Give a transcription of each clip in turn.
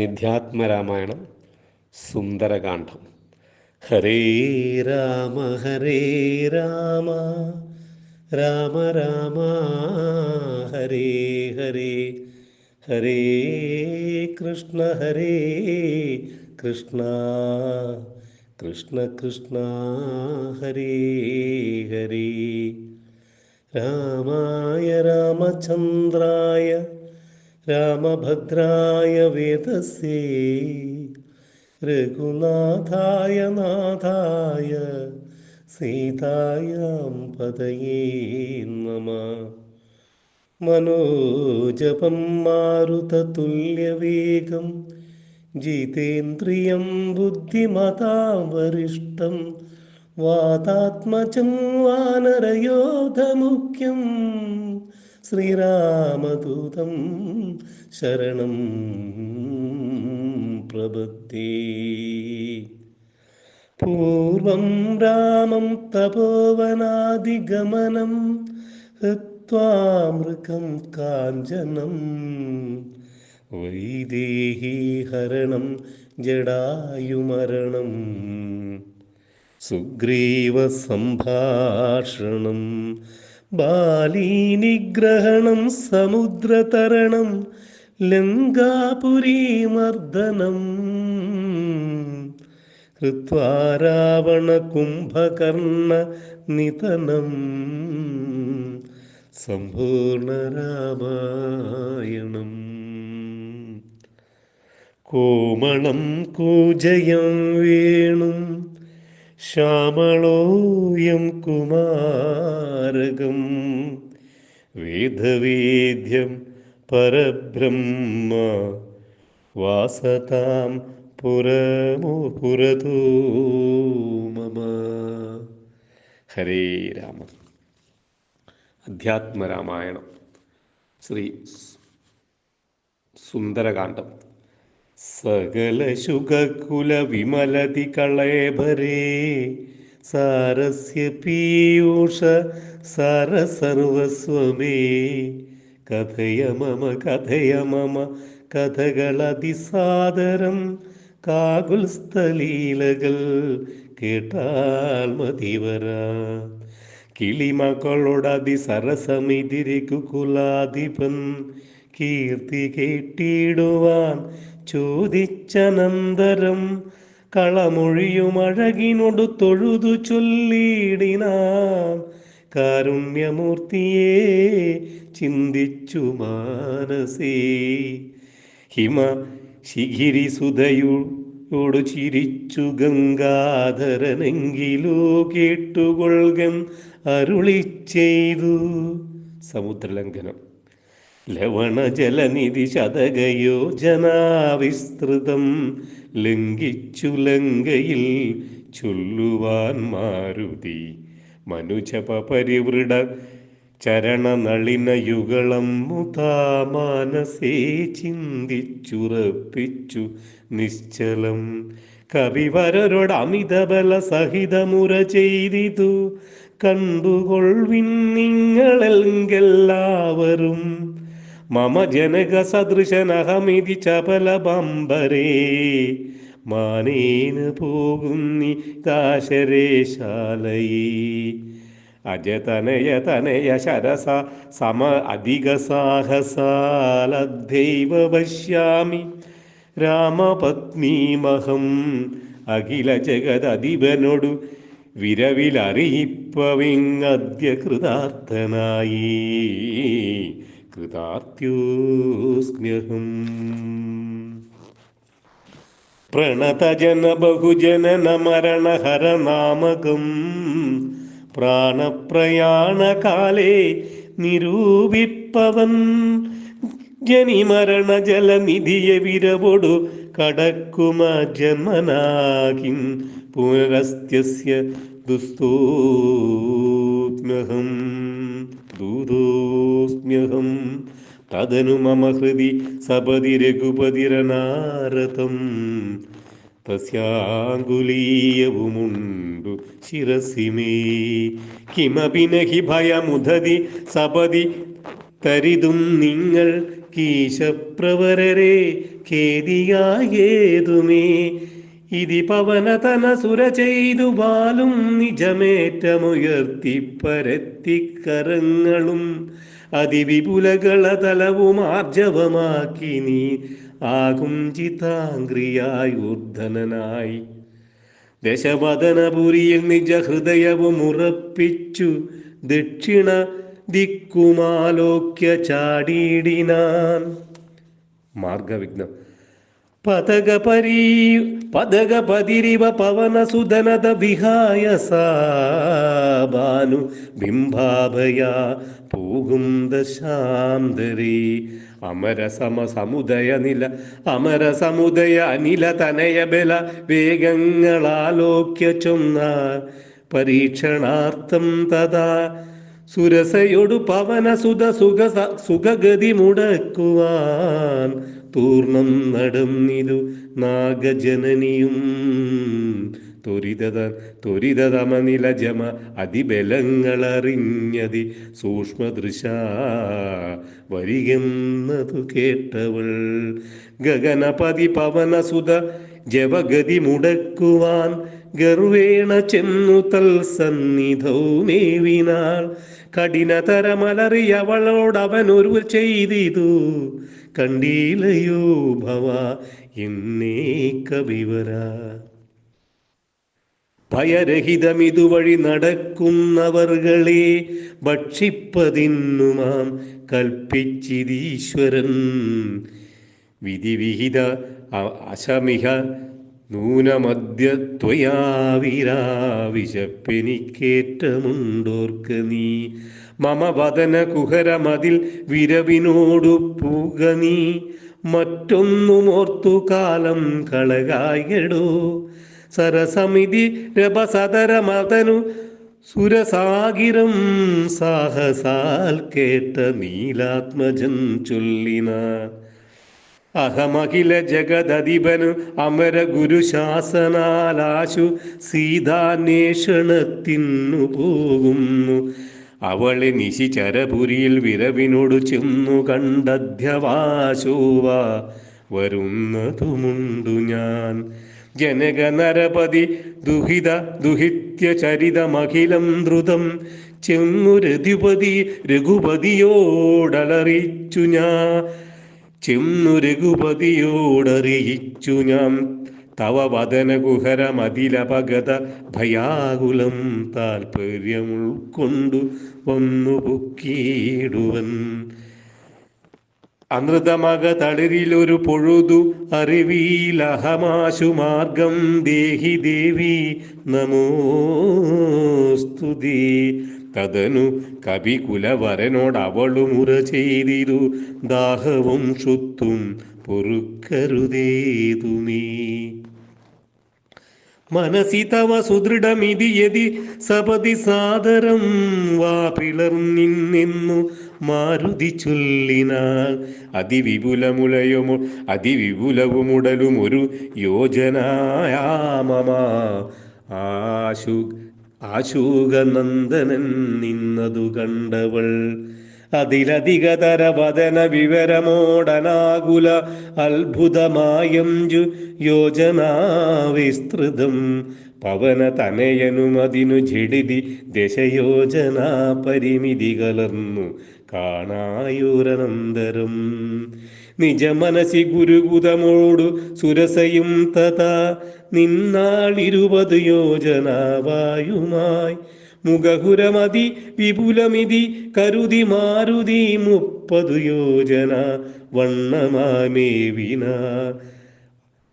നിധ്യാത്മരാമായണം സുന്ദരകാന്ഡം. ഹരേ രാമ ഹരേ രാമ രാമ രാമ ഹരേ ഹരേ. ഹരേ കൃഷ്ണ ഹരേ കൃഷ്ണ കൃഷ്ണ കൃഷ്ണ ഹരേ ഹരേ. രാമായ രാമചന്ദ്രായ രാമഭദ്രായ വേദസേ രഘുനാഥായ നാഥായ സീതായാം പതയേ നമ. മനോജപം മാരുതതുല്യവേഗം ജിതേന്ദ്രിയം ബുദ്ധിമതാം വരിഷ്ടം വാതാത്മജം വാനരയോധമുഖ്യം ശ്രീരാമദൂതം ശരണം പ്രബദ്ധേ പൂർവം രാമം തപോവനാദിഗമനം ഹൃത്വാമൃഗം കാഞ്ചനം. വൈദേഹീഹരണം ജടായുമരണം സുഗ്രീവസംഭാഷണം ബാലീനിഗ്രഹണം സമുദ്രതരണം ലങ്കാപുരീമർദ്ദനം ഋത്വാരാവണ കുംഭകർണ നിതനം സമ്പൂർണരാമായണം കോമളം കൂജയം വേണും ശ്യാമളോയം കുമാരകം. വേദവേദ്യം പരബ്രഹ്മ. വാസതാം പുരമോ പുരതോ മമ. ഹരേ രാമ. അധ്യാത്മരാമായണം ശ്രീ സുന്ദരകാന്ഡം. കളേഭരേ. സാരസ്യ പീയൂഷ സാര സർവസ്വമേ കഥയ മമ കഥയ മമ കഥകളതിസാദരം. കാകുൽസ്ഥലീലകൾ കേട്ടാൽ മതിവര കിളിമക്കളോടതി സരസമിതിരി കുകുലാധിപൻ കീർത്തി കേട്ടിടുവാൻ ചോദിച്ചനന്തരം കളമൊഴിയുമഴകിനോട് തൊഴുതു ചൊല്ലിയിടിനാം കാരുണ്യമൂർത്തിയെ ചിന്തിച്ചു മാനസേ. ഹിമ ശിഖിരി സുതയോടു ചിരിച്ചു ഗംഗാധരനെങ്കിലോ കേട്ടുകൊൾകൻ അരുളി ചെയ്തു സമുദ്രലംഘനം. ലവണജലനിധി ശതകയോജനാവിസ്തൃതം ലംഘിച്ചു ലങ്കയിൽ ചൊല്ലുവാൻ മാരുതി. മനുജപ പരിവൃട ചരണനളിനയുഗളം മുതാ ചിന്തിച്ചുറപ്പിച്ചു നിശ്ചലം. കവിവരരോട് അമിതബല സഹിതമുര ചെയ്തിതു. കണ്ടുകൊൾവിൻ നിങ്ങളെങ്കെല്ലാവരും മമ ജനക സദൃശനഹമിതി ചപല ബമ്പരേ മാനേന പോകുന്നി ദാശരേശാലയേ അജതനയ തനയ ശരസ സമ അധിക സാഹസാലദ്ധൈവ പശ്യാമി. രാമപത്നീമഹം അഖില ജഗദധിപനോടു വിരവിലറിയിപ്പവിങ്ങദ്യ കൃതാർത്ഥനായി കൃതാർത്യോസ്മ്യഹം പ്രണതജന ബഹുജനന മരണഹരനാമകം പ്രാണപ്രയാണകാലേ നിരൂപിപ്പവൻ ജനിമരണ ജലനിധിയ വിരവൊടു കടക്കുമ ജന്മനാകിൻ പുനരസ്ത്യസ്യ ദുസ്തോത്മ്യഹം ദൂതോസ്മ്യഹം. തദനു മമ ഹൃദി സപതി രഘുപതിരനാരതം തസ്യാങ്കുലീയവുമുണ്ടു ശിരസി മേ. കിമപി നഹി ഭയമുദതി സപതി തരിതും നിങ്ങൾ കീശപ്രവരരെ ഖേദിയായേതുമേ. ഇതി പവനതന സുര ചെയ്തു ബാലും നിജമേറ്റമുയർത്തി പരത്തിക്കരങ്ങളും അതിവിപുലകള തലവും ആർജവമാക്കി നീ ആകും ചിതാംഗ്രിയായി ദശവദനപുരിയിൽ നിജഹൃദയവും ഉറപ്പിച്ചു ദക്ഷിണ ദിക്കുമാലോക്യ ചാടിയിടിനാൻ മാർഗവിഘ്നം. പതകപരീ പതകപതിരിവ പവനസുധനത വിഹായ സാബാനു ബിംബാഭയ പൂകും ദശാന്തരി. അമരസമ സമുദയ നില അമരസമുദയ അനില തനയ ബല വേഗങ്ങളാലോക്യ ചൊന്നാർ പരീക്ഷണാർത്ഥം തഥാ സുരസയൊടു പവന സുത സുഖ സുഖഗതി മുടക്കുവാൻ പൂർണം നടന്നിതു നാഗജനനിയും. ത്വരിതത ത്വരിതതമനില ജമ അതിബലങ്ങളറിഞ്ഞതി സൂക്ഷ്മദൃശ വരികെന്നതു കേട്ടവൾ. ഗഗനപതി പവനസുത ജവഗതി മുടക്കുവാൻ ഗർവേണ ചെന്നു തൽ സന്നിധൗമേവിനാൾ കഠിനതരമലറിയവളോടവനൊരു ചെയ്തിതു. കണ്ടീലയോ ഭവ എന്നേ കവിവര. ഭയരഹിതമിതുവഴി നടക്കുന്നവർകളെ ഭക്ഷിപ്പതിന്നുമാം കൽപ്പിച്ചിതീശ്വരൻ. വിധിവിഹിത അ- അശമിഹ നൂനമദ്യത്വയാവിരാവിശപ്പെനിക്കേറ്റമുണ്ടോർക്ക് നീ? മമ വദന കുഹരമതിൽ വിരവിനോടു പൂക നീ. മറ്റൊന്നുമോർത്തു കാലം കളകായടോ സരസമിതി രപസതരമതനു സുരസാഗിരം സാഹസാൽ കേട്ട നീലാത്മജൻ ചൊല്ലിന. അഹമഖില ജഗദധിപനു അമര ഗുരുശാസനാലാശു സീതാന്വേഷണത്തിന്നു പോകുന്നു. അവളെ നിശിചരപുരിയിൽ വിരവിനോട് ചെന്നു കണ്ടധ്യവാശോവ. വരുന്നതുമുണ്ടു ഞാൻ. ജനക നരപതി ദുഹിത ദുഹിത്യ ചരിതമഖിലം ദ്രുതം. ചെന്നു രഘുപതി രഘുപതിയോടലറിച്ചു ഞാൻ ചെന്നു രഘുപതിയോടറിയിച്ചു ഞാൻ. തവ വദന കുഹരമതിലപഗത ഭയാകുലം താൽപര്യം ഉൾക്കൊണ്ടു വന്നു പൊക്കിയിടുവൻ. അമൃതമക തളിരിലൊരു പൊഴുതു അറിവീലഹമാശു മാർഗം ദേഹി ദേവി നമോസ്തുതി തതനു കവികുലവരനോട് അവളും മുറ ചെയ്തിരു. ദാഹവും ഷുത്തും പൊറുക്കരുതേതുമീ മനസി തവ സുദൃഢമിതി യതി സപതി സാദരം വാ പിളർന്നിന്നു മാരുതി ചൊല്ലിനാൽ അതിവിപുലമുലയുമു അതിവിപുലവുമുടലും ഒരു യോജനായാമമാ. ആശു ആശൂകനന്ദനൻ നിന്നതു കണ്ടവൾ. അതിലധികതര വദന വിവരമോടനാകുല അത്ഭുതമായഞ്ചു യോജനാ വിസ്തൃതം. പവന തനയനുമതിനു ജഡിതി ദശയോജന പരിമിതി കലർന്നു കാണായുരനന്തരം. നിജമനസി ഗുരുകുതമോടു സുരസയും തഥാ നിന്നാളിരുപത് യോജന വായുമായി മുഖഹുരമതി വിപുലമിതി കരുതി മാരുതി മുപ്പത് യോജന വണ്ണമാമേവിന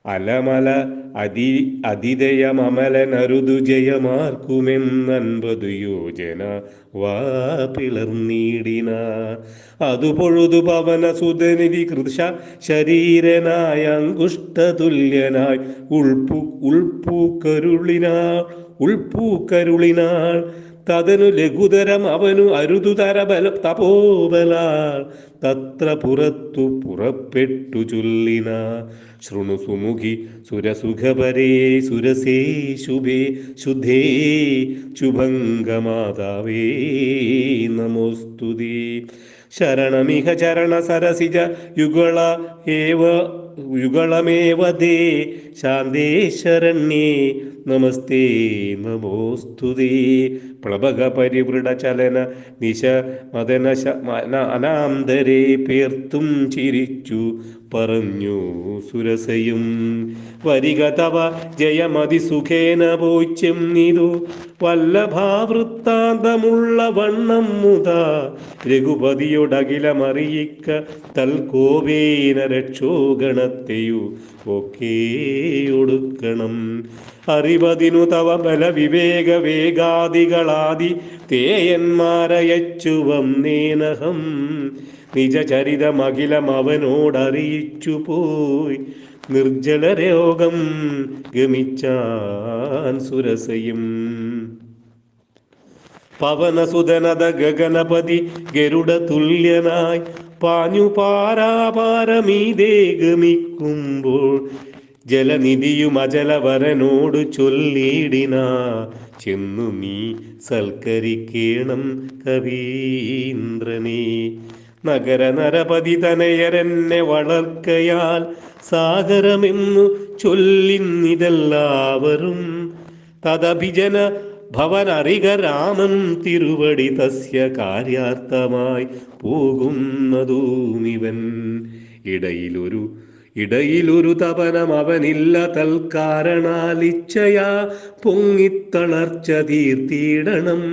അലമല അതി അതിദയമമലനരുതു ജയമാർക്കുമെന്നൻപതു യോജന വാ പിളർന്നീടിന. അതു പൊഴുതു പവന സുതനിധി കൃഷ ശരീരനായ അങ്കുഷ്ടതുല്യനായി ഉൾപ്പു ഉൾപ്പൂക്കരുളിനാൾ ഉൾപ്പൂക്കരുളിനാൾ തതനു ലഘുതരം അവനു അരുതുതര ബല തപോബലാൽ. തത്ര പുറത്തു പുറപ്പെട്ടു ചൊല്ലിന. ശൃണു സുമുഖി സുരസുഖപരേ സുരസേ ശുഭേ ശുദ്ധേ ശുഭംഗമാതാവേ നമോസ്തുതി. ശരണമിഹ ചരണ സരസിജ യുഗള ഏവ യുഗളമേവ ദേ ശാന്തേ ശരണ്യേ നമസ്തേ നമോസ്തുതേ പ്ലവക പരിവൃഢ ചലന നിശ മദന അനാന്തരെ പേർത്തും ചിരിച്ചു. പറഞ്ഞു. സുരസയും വരിക തവ ജയമതി സുഖേന പോച്യം നിതു. വല്ലഭാവൃത്താന്തമുള്ള വണ്ണം മുത രഘുപതിയോടകിലമറിയിക്ക തൽകോവേന രക്ഷോഗണത്തെയു ഒക്കെ ഒടുക്കണം. അറിവതിനു തവ ബല വിവേക വേഗാദികളാദി തേയന്മാരയച്ചു വന്നേനഹം നിജചരിതമഖിലം അവനോടറിയിച്ചു പോയി നിർജല രോഗം ഗമിച്ചാൻ സുരസയും. പവനസുതനത ഗഗനപതി ഗരുഡ തുല്യനായി പാഞ്ഞു പാരാപാരമീതേ ഗമിക്കുമ്പോൾ ജലനിധിയും അജലവരനോട് ചൊല്ലിടിന. ചെന്നു നീ സൽക്കരിക്കേണം കവീന്ദ്രനെ. നഗര നരപതി തനയരെന്നെ വളർക്കയാൽ സാഗരമെന്നു ചൊല്ലിന്നിതെല്ലാവരും. തദഭിജന ഭവനറിക രാമൻ തിരുവടി തസ്യ കാര്യാർത്ഥമായി പോകുന്നതൂമിവൻ ഇടയിലൊരു ഇടയിലൊരു തപനം അവനില്ല തൽക്കാരണാലിച്ഛയാ പൊങ്ങിത്തളർച്ച തീർത്തിയിടണം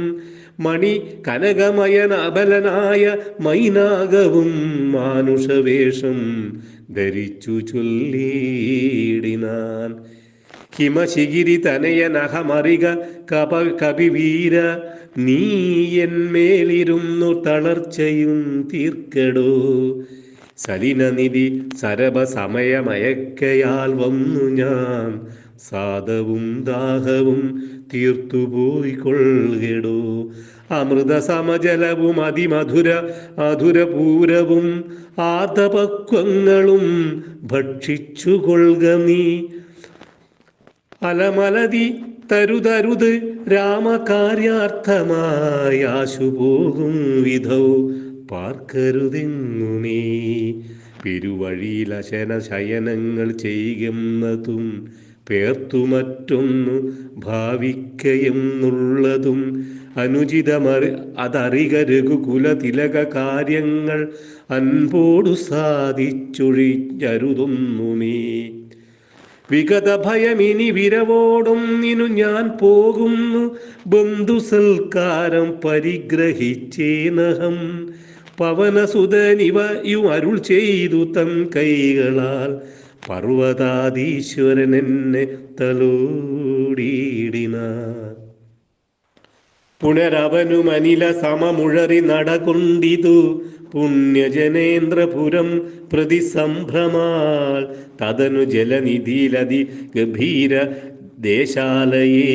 മണി കനകമയൻ അബലനായ മൈനാകവും മാനുഷവേഷം ധരിച്ചു ചൊല്ലിയിടിനാൻ. ഹിമശിഗിരി തനയനഹമറിക കപ കപിവീര നീ എന്മേലിരുന്നു തളർച്ചയും തീർക്കടോ. സലിനനിധി സരഭസമയമയക്കയാൽ വന്നു ഞാൻ സാധവും ദാഹവും തീർത്തുപോയി കൊള്ളുകടോ അമൃത സമജലവും അതിമധുര അധുരപൂരവും ആതപക്വങ്ങളും ഭക്ഷിച്ചു കൊള്ളുക നീ. അലമലതി തരുതരുത് രാമകാര്യാർത്ഥമായാശുപോകും പാർക്കരുതെങ്ങുമേ പെരുവഴിയിൽ അശന ശയനങ്ങൾ ചെയ്യുന്നതും പേർത്തു മറ്റൊന്നു ഭാവിക്കയെന്നുള്ളതും അനുചിതമറി അതറിക രഘുകുല തിലക കാര്യങ്ങൾ അൻപോടു സാധിച്ചൊഴിഞ്ഞരുതൊന്നുമേ വിഗത ഭയമിനി വിരവോടും നിനു ഞാൻ പോകുന്നു ബന്ധു സൽക്കാരം പരിഗ്രഹിച്ചേനഹം പവനസുതനിവയും അരുൾ ചെയ്തു തൻ കൈകളാൽ പർവതാധീശ്വരൻ എന്നെ തലോടിയിടിന പുനരവനുമനില സമമുഴറി നടകൊണ്ടിതു. പുണ്യജനേന്ദ്രപുരം പ്രതി സംഭ്രമാൽ തതനു ജലനിധിയിലതി ഗഭീര ദേശാലയേ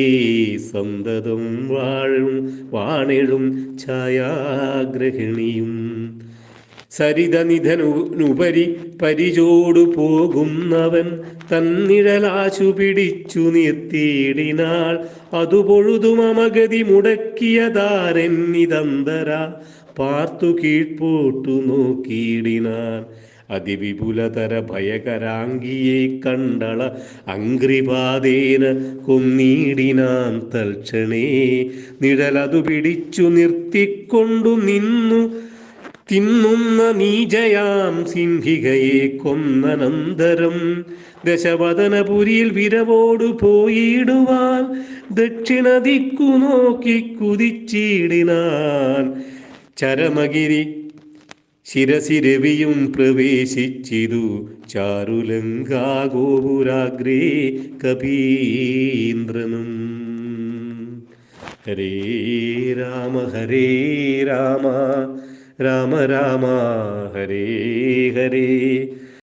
സന്തതം വാഴും വാണിഴും ഛായാഗ്രഹിണിയും. സരിതനിധനുപരി പരിചോടു പോകുന്നവൻ തന്നിഴലാശു പിടിച്ചു നിർത്തിയിടിനാൾ. അതു പൊഴുതുമമഗതി മുടക്കിയതാരെന്നിതന്തര പാർത്തു കീഴ്പോട്ടു നോക്കിയിടിനാൻ അതിവിപുലതര ഭയകരാംഗിയെ കണ്ടള അങ്ക്രിപാതേന കൊന്നീടിനാൻ തൽക്ഷണേ. നിഴലതു പിടിച്ചു നിർത്തിക്കൊണ്ടു നിന്നു തിന്നുന്ന നീജയാം സിംഹികയെ കൊന്നനന്തരം. ദശവദനപുരിയിൽ വിരവോടു പോയിടുവാൻ ദക്ഷിണ ദിക്കു നോക്കി കുതിച്ചിടിനാൻ. ചരമഗിരി ശിരസിരവിയും പ്രവേശിച്ചിതു ചാരുലങ്കാഗോപുരാഗ്രേ കപീന്ദ്രനും. ഹരേ രാമ ഹരേ രാമ. രാമ രാമ ഹരേ ഹരേ.